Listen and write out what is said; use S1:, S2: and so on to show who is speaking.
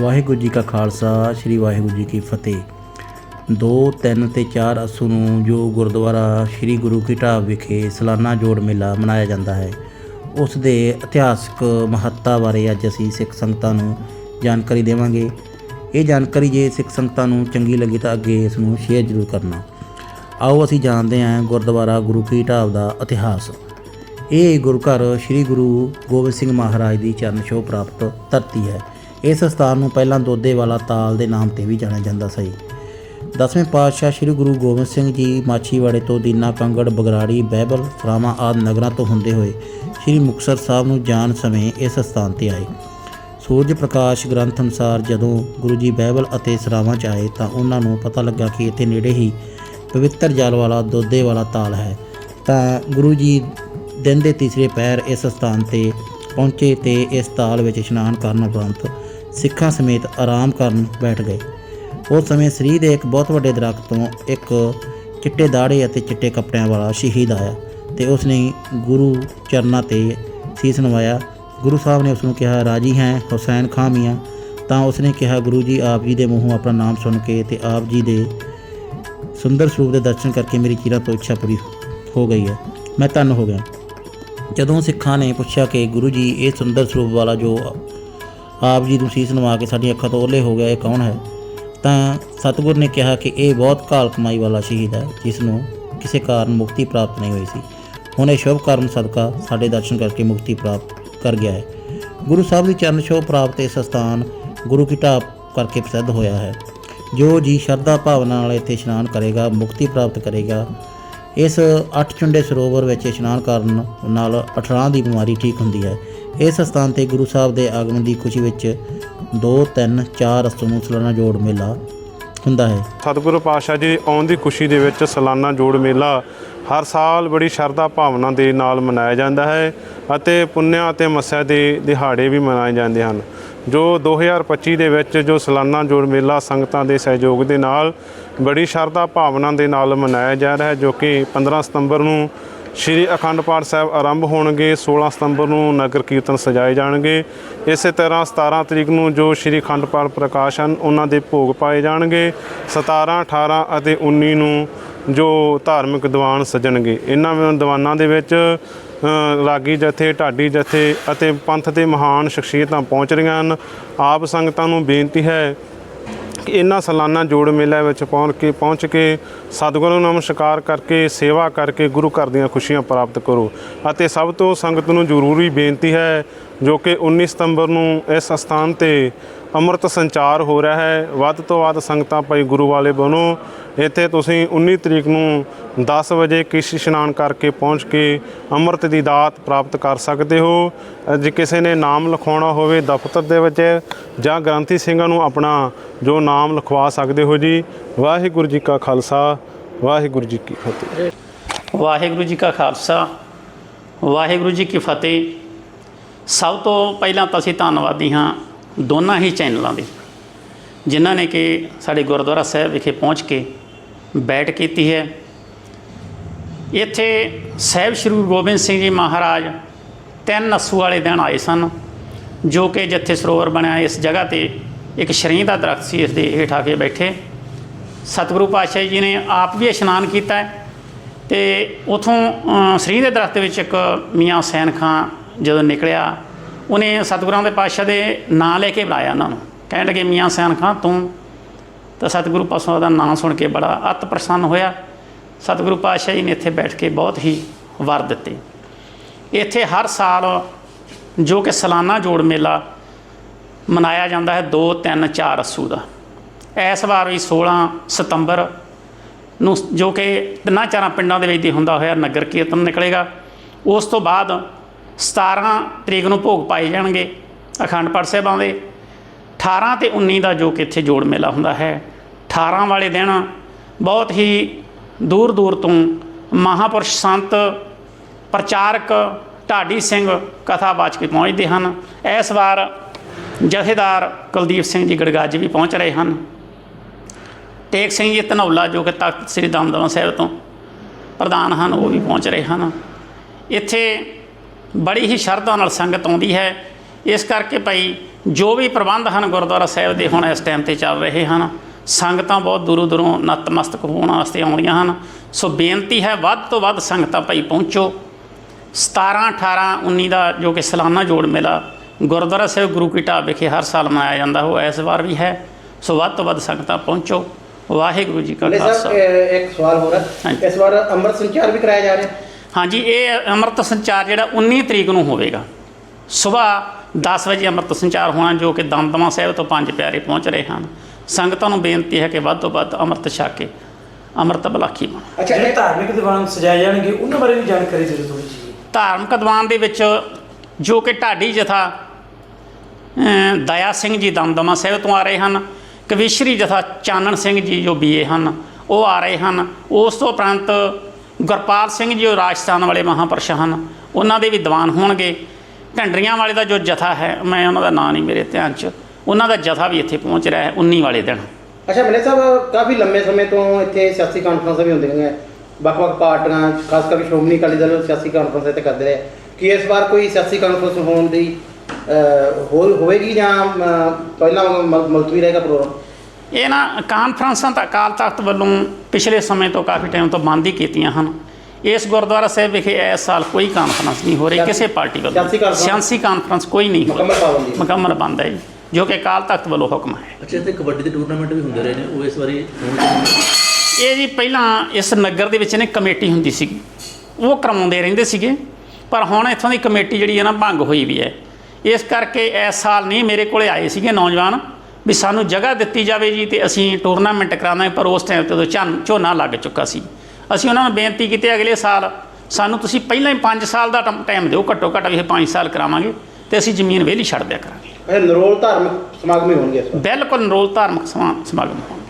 S1: ਵਾਹਿਗੁਰੂ ਜੀ ਕਾ ਖਾਲਸਾ, ਸ੍ਰੀ ਵਾਹਿਗੁਰੂ ਜੀ ਕੀ ਫਤਿਹ। 2 3 ਤੇ 4 ਅਸੂ ਨੂੰ ਜੋ ਗੁਰਦੁਆਰਾ ਸ੍ਰੀ ਗੁਰੂ ਕੀ ਢਾਬ ਵਿਖੇ ਸਾਲਾਨਾ ਜੋੜ ਮੇਲਾ ਮਨਾਇਆ ਜਾਂਦਾ ਹੈ, ਉਸ ਦੇ ਇਤਿਹਾਸਕ ਮਹੱਤਤਾ ਬਾਰੇ ਅੱਜ ਅਸੀਂ ਸਿੱਖ ਸੰਗਤਾਂ ਨੂੰ ਜਾਣਕਾਰੀ ਦੇਵਾਂਗੇ। ਇਹ ਜਾਣਕਾਰੀ ਜੇ ਸਿੱਖ ਸੰਗਤਾਂ ਨੂੰ ਚੰਗੀ ਲੱਗੀ ਤਾਂ ਅੱਗੇ ਇਸ ਨੂੰ ਸ਼ੇਅਰ ਜ਼ਰੂਰ ਕਰਨਾ। ਆਓ ਅਸੀਂ ਜਾਣਦੇ ਹਾਂ ਗੁਰਦੁਆਰਾ ਗੁਰੂ ਕੀ ਢਾਬ ਦਾ ਇਤਿਹਾਸ। ਇਹ ਗੁਰੂ ਘਰ ਸ੍ਰੀ ਗੁਰੂ ਗੋਬਿੰਦ ਸਿੰਘ ਮਹਾਰਾਜ ਦੀ ਚਰਨ ਛੋਹ ਪ੍ਰਾਪਤ ਧਰਤੀ ਹੈ। ਇਸ ਸਥਾਨ ਨੂੰ ਪਹਿਲਾਂ ਦੋਦੇ ਵਾਲਾ ਤਾਲ ਦੇ ਨਾਮ ਤੇ ਵੀ ਜਾਣਿਆ ਜਾਂਦਾ ਸੀ। ਦਸਵੇਂ ਪਾਤਸ਼ਾਹ ਸ੍ਰੀ ਗੁਰੂ ਗੋਬਿੰਦ ਸਿੰਘ ਜੀ ਮਾਛੀਵਾੜੇ ਤੋਂ ਦੀਨਾ ਕੰਗੜ, ਬਗਰਾੜੀ, ਬਹਿਬਲ ਸਰਾਵਾਂ ਆਦਿ ਨਗਰਾਂ ਤੋਂ ਹੁੰਦੇ ਹੋਏ ਸ੍ਰੀ ਮੁਕਤਸਰ ਸਾਹਿਬ ਨੂੰ ਜਾਣ ਸਮੇਂ ਇਸ ਸਥਾਨ ਤੇ ਆਏ। ਸੂਰਜ ਪ੍ਰਕਾਸ਼ ਗ੍ਰੰਥ ਅਨੁਸਾਰ ਜਦੋਂ ਗੁਰੂ ਜੀ ਬਹਿਬਲ ਅਤੇ ਸਰਾਵਾਂ ਚ ਆਏ ਤਾਂ ਉਹਨਾਂ ਨੂੰ ਪਤਾ ਲੱਗਾ ਕਿ ਇੱਥੇ ਨੇੜੇ ਹੀ ਪਵਿੱਤਰ ਜਲ ਵਾਲਾ ਦੋਦੇ ਵਾਲਾ ਤਾਲ ਹੈ। ਤਾਂ ਗੁਰੂ ਜੀ ਦਿਨ ਦੇ ਤੀਸਰੇ ਪਹਿਰ ਇਸ ਸਥਾਨ ਤੇ ਪਹੁੰਚੇ ਤੇ ਇਸ ਤਾਲ ਵਿੱਚ ਇਸ਼ਨਾਨ ਕਰਨ ਉਪਰੰਤ ਸਿੱਖਾਂ ਸਮੇਤ ਆਰਾਮ ਕਰਨ ਬੈਠ ਗਏ। ਉਸ ਸਮੇਂ ਸ੍ਰੀ ਦੇ ਇੱਕ ਬਹੁਤ ਵੱਡੇ ਦਰਖਤ ਤੋਂ ਇੱਕ ਚਿੱਟੇ ਦਾੜੇ ਅਤੇ ਚਿੱਟੇ ਕੱਪੜਿਆਂ ਵਾਲਾ ਸ਼ਹੀਦ ਆਇਆ ਤੇ ਉਸ ਨੇ ਗੁਰੂ ਚਰਨਾਂ ਤੇ ਸੀਸ ਨਵਾਇਆ ਗੁਰੂ ਸਾਹਿਬ ਨੇ ਉਸ ਨੂੰ ਕਿਹਾ, ਰਾਜੀ ਹੈ, ਹੁਸੈਨ ਖਾਂ ਮੀਆਂ। ਤਾਂ ਉਸ ਨੇ ਕਿਹਾ, ਗੁਰੂ ਜੀ, ਆਪ ਜੀ ਦੇ ਮੂੰਹੋਂ ਆਪਣਾ ਨਾਮ ਸੁਣ ਕੇ ਤੇ ਆਪ ਜੀ ਦੇ ਸੁੰਦਰ ਸਰੂਪ ਦੇ ਦਰਸ਼ਨ ਕਰਕੇ ਮੇਰੀ ਚੀਰਾਂ ਤੋਂ ਇੱਛਾ ਪੂਰੀ ਹੋ ਗਈ ਹੈ। ਮੈਂ ਧੰਨ ਹੋ ਗਿਆ। ਜਦੋਂ ਸਿੱਖਾਂ ਨੇ ਪੁੱਛਿਆ ਕਿ, ਗੁਰੂ ਜੀ, ਇਹ ਸੁੰਦਰ ਸਰੂਪ ਵਾਲਾ ਜੋ ਆਪ ਜੀ ਨੂੰ ਸੀਸ ਨਵਾ ਕੇ ਸਾਡੀਆਂ ਅੱਖਾਂ ਤੋਂ ਓਲੇ ਹੋ ਗਿਆ, ਇਹ ਕੌਣ ਹੈ? ਤਾਂ ਸਤਿਗੁਰ ਨੇ ਕਿਹਾ ਕਿ, ਇਹ ਬਹੁਤ ਕਾਲ ਕਮਾਈ ਵਾਲਾ ਸ਼ਹੀਦ ਹੈ, ਜਿਸ ਨੂੰ ਕਿਸੇ ਕਾਰਨ ਮੁਕਤੀ ਪ੍ਰਾਪਤ ਨਹੀਂ ਹੋਈ ਸੀ। ਹੁਣ ਇਹ ਸ਼ੁਭ ਕਰਮ ਸਦਕਾ ਸਾਡੇ ਦਰਸ਼ਨ ਕਰਕੇ ਮੁਕਤੀ ਪ੍ਰਾਪਤ ਕਰ ਗਿਆ ਹੈ। ਗੁਰੂ ਸਾਹਿਬ ਦੀ ਚਰਨ ਛੋਹ ਪ੍ਰਾਪਤ ਇਸ ਸਥਾਨ ਗੁਰੂ ਕੀ ਢਾਬ ਕਰਕੇ ਪ੍ਰਸਿੱਧ ਹੋਇਆ ਹੈ। ਜੋ ਜੀ ਸ਼ਰਧਾ ਭਾਵਨਾ ਨਾਲ ਇੱਥੇ ਇਸ਼ਨਾਨ ਕਰੇਗਾ, ਮੁਕਤੀ ਪ੍ਰਾਪਤ ਕਰੇਗਾ, ਇਸ ਅੱਠ ਚੁੰਡੇ ਸਰੋਵਰ ਵਿੱਚ ਇਸ਼ਨਾਨ ਕਰਨ ਨਾਲ ਅਠਰਾਂ ਦੀ ਬਿਮਾਰੀ ਠੀਕ ਹੁੰਦੀ ਹੈ। ਇਸ ਸਥਾਨ ਤੇ ਗੁਰੂ ਸਾਹਿਬ ਦੇ ਆਗਮਨ ਦੀ ਖੁਸ਼ੀ ਵਿੱਚ 2 3 4 ਅਸਤਮੂ ਸਲਾਨਾ ਜੋੜ ਮੇਲਾ ਹੁੰਦਾ ਹੈ।
S2: ਸਤਿਗੁਰੂ ਪਾਤਸ਼ਾਹ ਜੀ, ਆਉਣ ਦੀ ਖੁਸ਼ੀ ਦੇ ਵਿੱਚ ਸਲਾਨਾ ਜੋੜ ਮੇਲਾ ਹਰ ਸਾਲ ਬੜੀ ਸ਼ਰਧਾ ਭਾਵਨਾ ਦੇ ਨਾਲ ਮਨਾਇਆ ਜਾਂਦਾ ਹੈ। ਅਤੇ ਪੁੰਨਿਆ ਅਤੇ ਮੱਸਿਆ ਦੇ ਦਿਹਾੜੇ ਵੀ ਮਨਾਏ ਜਾਂਦੇ ਹਨ। ਜੋ 2025 ਦੇ ਵਿੱਚ ਜੋ ਸਾਲਾਨਾ ਜੋੜ ਮੇਲਾ ਸੰਗਤਾਂ ਦੇ ਸਹਿਯੋਗ ਦੇ ਨਾਲ ਬੜੀ ਸ਼ਰਧਾ ਭਾਵਨਾ ਦੇ ਨਾਲ ਮਨਾਇਆ ਜਾ ਰਿਹਾ ਹੈ, ਜੋ ਕਿ 15 ਸਤੰਬਰ ਨੂੰ ਸ਼੍ਰੀ ਅਖੰਡ ਪਾਠ ਸਾਹਿਬ ਆਰੰਭ ਹੋਣਗੇ 16 ਸਤੰਬਰ ਨੂੰ ਨਗਰ ਕੀਰਤਨ ਸਜਾਏ ਜਾਣਗੇ। ਇਸੇ ਤਰ੍ਹਾਂ 17 ਤਰੀਕ ਨੂੰ ਜੋ ਸ਼੍ਰੀ ਅਖੰਡ ਪਾਠ ਪ੍ਰਕਾਸ਼ ਹਨ, ਉਹਨਾਂ ਦੇ ਭੋਗ ਪਾਏ ਜਾਣਗੇ। 17 18 ਅਤੇ 19 ਨੂੰ ਜੋ ਧਾਰਮਿਕ ਦੀਵਾਨ ਸਜਣਗੇ। ਇਹਨਾਂ ਦੀਵਾਨਾਂ ਦੇ ਵਿੱਚ ਰਾਗੀ ਜਥੇ, ਢਾਡੀ ਜਥੇ ਅਤੇ ਪੰਥ ਦੇ ਮਹਾਨ ਸ਼ਖਸੀਅਤਾਂ ਪਹੁੰਚ ਰਹੀਆਂ ਹਨ। ਆਪ ਸੰਗਤਾਂ ਨੂੰ ਬੇਨਤੀ ਹੈ ਕਿ ਇਹਨਾਂ ਸਾਲਾਨਾ ਜੋੜ ਮੇਲੇ ਵਿੱਚ ਪਹੁੰਚ ਕੇ ਪਹੁੰਚ ਕੇ ਸਤਿਗੁਰੂ ਨੂੰ ਨਮਸਕਾਰ ਕਰਕੇ, ਸੇਵਾ ਕਰਕੇ ਗੁਰੂ ਘਰ ਦੀਆਂ ਖੁਸ਼ੀਆਂ ਪ੍ਰਾਪਤ ਕਰੋ। ਅਤੇ ਸਭ ਤੋਂ ਸੰਗਤ ਨੂੰ ਜ਼ਰੂਰੀ ਬੇਨਤੀ ਹੈ ਜੋ ਕਿ 19 ਸਤੰਬਰ ਨੂੰ ਇਸ ਸਥਾਨ ਤੇ ਅੰਮ੍ਰਿਤ ਸੰਚਾਰ ਹੋ ਰਿਹਾ ਹੈ। ਵੱਧ ਤੋਂ ਵੱਧ ਸੰਗਤਾਂ ਭਾਈ ਗੁਰੂ ਵਾਲੇ ਬਣੋ। ਇੱਥੇ ਤੁਸੀਂ 19 ਤਰੀਕ ਨੂੰ 10 ਵਜੇ ਕਿਸ਼ ਇਸ਼ਨਾਨ ਕਰਕੇ ਪਹੁੰਚ ਕੇ ਅੰਮ੍ਰਿਤ ਦੀ ਦਾਤ ਪ੍ਰਾਪਤ ਕਰ ਸਕਦੇ ਹੋ। ਜੇ ਕਿਸੇ ਨੇ ਨਾਮ ਲਿਖਾਉਣਾ ਹੋਵੇ ਦਫ਼ਤਰ ਦੇ ਵਿੱਚ ਜਾਂ ਗ੍ਰੰਥੀ ਸਿੰਘਾਂ ਨੂੰ ਆਪਣਾ ਜੋ ਨਾਮ ਲਿਖਵਾ ਸਕਦੇ ਹੋ ਜੀ। ਵਾਹਿਗੁਰੂ ਜੀ ਕਾ ਖਾਲਸਾ, ਵਾਹਿਗੁਰੂ ਜੀ ਕੀ ਫਤਿਹ।
S3: ਵਾਹਿਗੁਰੂ ਜੀ ਕਾ ਖਾਲਸਾ, ਵਾਹਿਗੁਰੂ ਜੀ ਕੀ ਫਤਿਹ। ਸਭ ਤੋਂ ਪਹਿਲਾਂ ਤਾਂ ਅਸੀਂ ਧੰਨਵਾਦੀ ਹਾਂ ਦੋਨਾਂ ਹੀ ਚੈਨਲਾਂ ਦੇ। ਜਿਨ੍ਹਾਂ ਨੇ ਕਿ ਸਾਡੇ ਗੁਰਦੁਆਰਾ ਸਾਹਿਬ ਵਿਖੇ ਪਹੁੰਚ ਕੇ ਬੈਠ ਕੀਤੀ ਹੈ। ਇੱਥੇ ਸਾਹਿਬ ਸ਼੍ਰੀ ਗੁਰੂ ਗੋਬਿੰਦ ਸਿੰਘ ਜੀ ਮਹਾਰਾਜ ਤਿੰਨ ਅਸੂ ਵਾਲੇ ਦਿਨ ਆਏ ਸਨ, ਜੋ ਕਿ ਜਿੱਥੇ ਸਰੋਵਰ ਬਣਿਆ, ਇਸ ਜਗ੍ਹਾ ਤੇ ਇੱਕ ਸ਼ਰੀਂ ਦਾ ਦਰਖਤ ਸੀ, ਇਸ ਦੇ ਹੇਠ ਆ ਕੇ ਬੈਠੇ। ਸਤਿਗੁਰੂ ਪਾਤਸ਼ਾਹ ਜੀ ਨੇ ਆਪ ਵੀ ਇਸ਼ਨਾਨ ਕੀਤਾ ਹੈ ਤੇ ਉਥੋਂ ਸ੍ਰੀ ਦੇ ਦਰਖਤ ਵਿੱਚ ਇੱਕ ਮੀਆਂ ਹੁਸੈਨ ਖਾਂ ਜਦੋਂ ਨਿਕਲਿਆ ਉਹਨੇ ਸਤਿਗੁਰਾਂ ਦੇ ਪਾਤਸ਼ਾਹ ਦੇ ਨਾਂ ਲੈ ਕੇ ਬੁਲਾਇਆ ਉਹਨਾਂ ਨੂੰ। ਕਹਿਣ ਲੱਗੇ, ਮੀਆਂ ਹੁਸੈਨ ਖਾਂ, ਤੂੰ ਤਾਂ ਸਤਿਗੁਰੂ ਪਾਸੋਂ ਦਾ ਨਾਂ ਸੁਣ ਕੇ ਬੜਾ ਅਤ ਪ੍ਰਸੰਨ ਹੋਇਆ। ਸਤਿਗੁਰੂ ਪਾਤਸ਼ਾਹ ਜੀ ਨੇ ਇੱਥੇ ਬੈਠ ਕੇ ਬਹੁਤ ਹੀ ਵਰ ਦਿੱਤੇ। ਇੱਥੇ ਹਰ ਸਾਲ ਜੋ ਕਿ ਸਾਲਾਨਾ ਜੋੜ ਮੇਲਾ ਮਨਾਇਆ ਜਾਂਦਾ ਹੈ 2 3 4 ਅਸੂ ਦਾ। ਇਸ ਵਾਰ ਵੀ 16 ਸਤੰਬਰ ਨੂੰ ਜੋ ਕਿ ਤਿੰਨਾਂ ਚਾਰਾਂ ਪਿੰਡਾਂ ਦੇ ਵਿੱਚ ਦੀ ਹੁੰਦਾ ਹੋਇਆ, ਨਗਰ ਕੀਰਤਨ ਨਿਕਲੇਗਾ। ਉਸ ਤੋਂ ਬਾਅਦ 17 ਤਰੀਕ ਨੂੰ ਭੋਗ ਪਾਏ ਜਾਣਗੇ। ਅਖੰਡ ਪਾਠ ਸਾਹਿਬਾਂ ਦੇ। 18 ਤੇ 19 ਦਾ ਜੋ ਕਿ ਇੱਥੇ ਜੋੜ ਮੇਲਾ ਹੁੰਦਾ ਹੈ। 18 ਵਾਲੇ ਦਿਨ ਬਹੁਤ ਹੀ ਦੂਰ ਦੂਰ ਤੋਂ ਮਹਾਪੁਰਸ਼ ਸੰਤ ਪ੍ਰਚਾਰਕ ਢਾਡੀ ਸਿੰਘ ਕਥਾ ਬਾਚ ਕੇ ਪਹੁੰਚਦੇ ਹਨ। ਇਸ ਵਾਰ ਜਥੇਦਾਰ ਕੁਲਦੀਪ ਸਿੰਘ ਜੀ ਗੜਗਾਜ ਵੀ ਪਹੁੰਚ ਰਹੇ ਹਨ। ਟੇਕ ਸਿੰਘ ਜੀ ਧਨੌਲਾ ਜੋ ਕਿ ਤਖਤ ਸ੍ਰੀ ਦਮਦਮਾ ਸਾਹਿਬ ਤੋਂ ਪ੍ਰਧਾਨ ਹਨ, ਉਹ ਵੀ ਪਹੁੰਚ ਰਹੇ ਹਨ। ਇੱਥੇ ਬੜੀ ਹੀ ਸ਼ਰਧਾ ਨਾਲ ਸੰਗਤ ਆਉਂਦੀ ਹੈ। ਇਸ ਕਰਕੇ ਭਾਈ ਜੋ ਵੀ ਪ੍ਰਬੰਧ ਹਨ ਗੁਰਦੁਆਰਾ ਸਾਹਿਬ ਦੇ ਹੁਣ ਇਸ ਟਾਈਮ ਤੇ ਚੱਲ ਰਹੇ ਹਨ ਸੰਗਤਾਂ ਬਹੁਤ ਦੂਰੋਂ ਦੂਰੋਂ ਨਤਮਸਤਕ ਹੋਣ ਵਾਸਤੇ ਆਉਂਦੀਆਂ ਹਨ। ਸੋ ਬੇਨਤੀ ਹੈ ਵੱਧ ਤੋਂ ਵੱਧ ਸੰਗਤਾਂ ਭਾਈ ਪਹੁੰਚੋ। 17 18 19 ਦਾ ਜੋ ਕਿ ਸਾਲਾਨਾ ਜੋੜ ਮੇਲਾ ਗੁਰਦੁਆਰਾ ਸਾਹਿਬ ਗੁਰੂ ਕੀ ਢਾਬ ਵਿਖੇ ਹਰ ਸਾਲ ਮਨਾਇਆ ਜਾਂਦਾ ਉਹ ਇਸ ਵਾਰ ਵੀ ਹੈ। ਸੋ ਵੱਧ ਤੋਂ ਵੱਧ ਸੰਗਤਾਂ ਪਹੁੰਚੋ। ਵਾਹਿਗੁਰੂ ਜੀ ਕਾ ਖਾਲਸਾ।
S4: ਇੱਕ ਸਵਾਲ ਹੈ।
S3: ਹਾਂਜੀ।
S4: ਇਸ ਵਾਰ ਅੰਮ੍ਰਿਤ ਸੰਚਾਰ ਵੀ ਕਰਾਇਆ ਜਾ ਰਿਹਾ।
S3: ਹਾਂਜੀ ਇਹ ਅੰਮ੍ਰਿਤ ਸੰਚਾਰ ਜਿਹੜਾ 19 ਤਰੀਕ ਨੂੰ ਹੋਵੇਗਾ। ਸਵੇਰ 10 ਵਜੇ ਅੰਮ੍ਰਿਤ ਸੰਚਾਰ ਹੋਣਾ ਜੋ ਕਿ ਦਮਦਮਾ ਸਾਹਿਬ ਤੋਂ ਪੰਜ ਪਿਆਰੇ ਪਹੁੰਚ ਰਹੇ ਹਨ। ਸੰਗਤਾਂ ਨੂੰ ਬੇਨਤੀ ਹੈ ਕਿ ਵੱਧ ਤੋਂ ਵੱਧ ਅੰਮ੍ਰਿਤ ਛਕ ਕੇ ਅੰਮ੍ਰਿਤ ਬਲਾਖੀ ਬਣੋ।
S4: ਅੱਛਾ
S5: ਜਿਹੜੇ ਧਾਰਮਿਕ ਦੀਵਾਨ ਸਜਾਏ ਜਾਣਗੇ ਉਹਨਾਂ ਬਾਰੇ ਵੀ ਜਾਣਕਾਰੀ ਦੇ ਦਿਓ ਥੋੜੀ ਜਿਹੀ।
S3: ਧਾਰਮਿਕ ਦੀਵਾਨ ਦੇ ਵਿੱਚ ਜੋ ਕਿ ਢਾਡੀ ਜਥਾ ਦਇਆ ਸਿੰਘ ਜੀ ਦਮਦਮਾ ਸਾਹਿਬ ਤੋਂ ਆ ਰਹੇ ਹਨ ਕਵੀਸ਼ਰੀ ਜਥਾ ਚਾਨਣ ਸਿੰਘ ਜੀ ਜੋ ਬੀਏ ਹਨ ਉਹ ਆ ਰਹੇ ਹਨ। ਉਸ ਤੋਂ ਉਪਰੰਤ ਗੁਰਪਾਲ ਸਿੰਘ ਜੀ ਜੋ ਰਾਜਸਥਾਨ ਵਾਲੇ ਮਹਾਂਪੁਰਸ਼ ਹਨ, ਉਹਨਾਂ ਦੇ ਵੀ ਦੀਵਾਨ ਹੋਣਗੇ। ਢੰਡਰੀਆਂ ਵਾਲੇ ਦਾ ਜੋ ਜਥਾ ਹੈ, ਮੈਂ ਉਹਨਾਂ ਦਾ ਨਾਂ ਨਹੀਂ ਮੇਰੇ ਧਿਆਨ 'ਚ, ਉਹਨਾਂ ਦਾ ਜਥਾ ਵੀ ਇੱਥੇ ਪਹੁੰਚ ਰਿਹਾ ਹੈ 19 ਵਾਲੇ ਦਿਨ।
S4: ਅੱਛਾ ਮਲੇ ਸਾਹਿਬ, ਕਾਫੀ ਲੰਮੇ ਸਮੇਂ ਤੋਂ ਇੱਥੇ ਸਿਆਸੀ ਕਾਨਫਰੰਸਾਂ ਵੀ ਹੁੰਦੀਆਂ ਨੇ। ਵੱਖ-ਵੱਖ ਪਾਰਟੀਆਂ, ਖਾਸ ਕਰਕੇ ਸ਼੍ਰੋਮਣੀ ਅਕਾਲੀ ਦਲ ਸਿਆਸੀ ਕਾਨਫਰੰਸ ਇੱਥੇ ਕਰਦੇ ਰਹੇ ਕਿ ਇਸ ਵਾਰ ਕੋਈ ਸਿਆਸੀ ਕਾਨਫਰੰਸ ਹੋਣ ਦੀ ਹੋਰ ਹੋਵੇਗੀ ਜਾਂ ਪਹਿਲਾਂ ਵਾਂਗ ਮੁਲਤਵੀ ਰਹੇਗਾ ਪ੍ਰੋਗਰਾਮ?
S3: ਇਹ ਨਾ ਕਾਨਫਰੰਸਾਂ ਤਾਂ ਅਕਾਲ ਤਖਤ ਵੱਲੋਂ ਪਿਛਲੇ ਸਮੇਂ ਤੋਂ ਕਾਫੀ ਟਾਈਮ ਤੋਂ ਬੰਦ ਹੀ ਕੀਤੀਆਂ ਹਨ। ਇਸ ਗੁਰਦੁਆਰਾ ਸਾਹਿਬ ਵਿਖੇ ਇਸ ਸਾਲ ਕੋਈ ਕਾਨਫਰੰਸ ਨਹੀਂ ਹੋ ਰਹੀ ਕਿਸੇ ਪਾਰਟੀ ਵੱਲੋਂ।
S4: ਸਿਆਸੀ ਕਾਨਫਰੰਸ?
S3: ਕੋਈ ਨਹੀਂ ਹੋ ਰਹੀ।
S4: ਮੁਕੰਮਲ
S3: ਬੰਦ ਹੈ। ਜੀ ਜੋ ਕਿ ਅਕਾਲ ਤਖਤ ਵੱਲੋਂ ਹੁਕਮ ਹੈ।
S6: ਅੱਛਾ ਤੇ ਕਬੱਡੀ ਦੇ ਟੂਰਨਾਮੈਂਟ ਵੀ ਹੁੰਦੇ ਰਹੇ ਨੇ ਉਹ ਇਸ ਵਾਰੀ ਹੋਣ ਤੇ
S3: ਇਹ ਜੀ ਪਹਿਲਾਂ ਇਸ ਨਗਰ ਦੇ ਵਿੱਚ ਨੇ ਕਮੇਟੀ ਹੁੰਦੀ ਸੀਗੀ। ਉਹ ਕਰਵਾਉਂਦੇ ਰਹਿੰਦੇ ਸੀਗੇ ਪਰ ਹੁਣ ਇੱਥੋਂ ਦੀ ਕਮੇਟੀ ਜਿਹੜੀ ਹੈ ਨਾ ਭੰਗ ਹੋਈ ਵੀ ਹੈ। ਇਸ ਕਰਕੇ ਇਸ ਸਾਲ ਨਹੀਂ ਮੇਰੇ ਕੋਲੇ ਆਏ ਸੀਗੇ ਨੌਜਵਾਨ। ਵੀ ਸਾਨੂੰ ਜਗ੍ਹਾ ਦਿੱਤੀ ਜਾਵੇ ਜੀ ਤੇ ਅਸੀਂ ਟੂਰਨਾਮੈਂਟ ਕਰਾਉਣਾ ਪਰ ਉਸ ਟਾਈਮ ਤੇ ਉਦੋਂ ਝਨ ਲੱਗ ਚੁੱਕਾ ਸੀ। ਅਸੀਂ ਉਹਨਾਂ ਨੂੰ ਬੇਨਤੀ ਕੀਤੀ ਅਗਲੇ ਸਾਲ ਸਾਨੂੰ ਤੁਸੀਂ ਪਹਿਲਾਂ ਹੀ 5 ਸਾਲ ਦਾ ਟਾਈਮ ਦਿਓ ਘੱਟੋ ਘੱਟ ਵੀ ਇਹ 5 ਸਾਲ ਕਰਾਵਾਂਗੇ ਤੇ ਅਸੀਂ ਜ਼ਮੀਨ ਵਿਹਲੀ ਛੱਡ ਦਿਆ ਕਰਾਂਗੇ।
S4: ਅੱਛਾ ਨਰੋਲ ਧਾਰਮਿਕ ਸਮਾਗਮ ਹੀ ਹੋਣਗੇ
S3: ਬਿਲਕੁਲ ਨਰੋਲ ਧਾਰਮਿਕ ਸਮਾ- ਸਮਾਗਮ ਹੋਣਗੇ।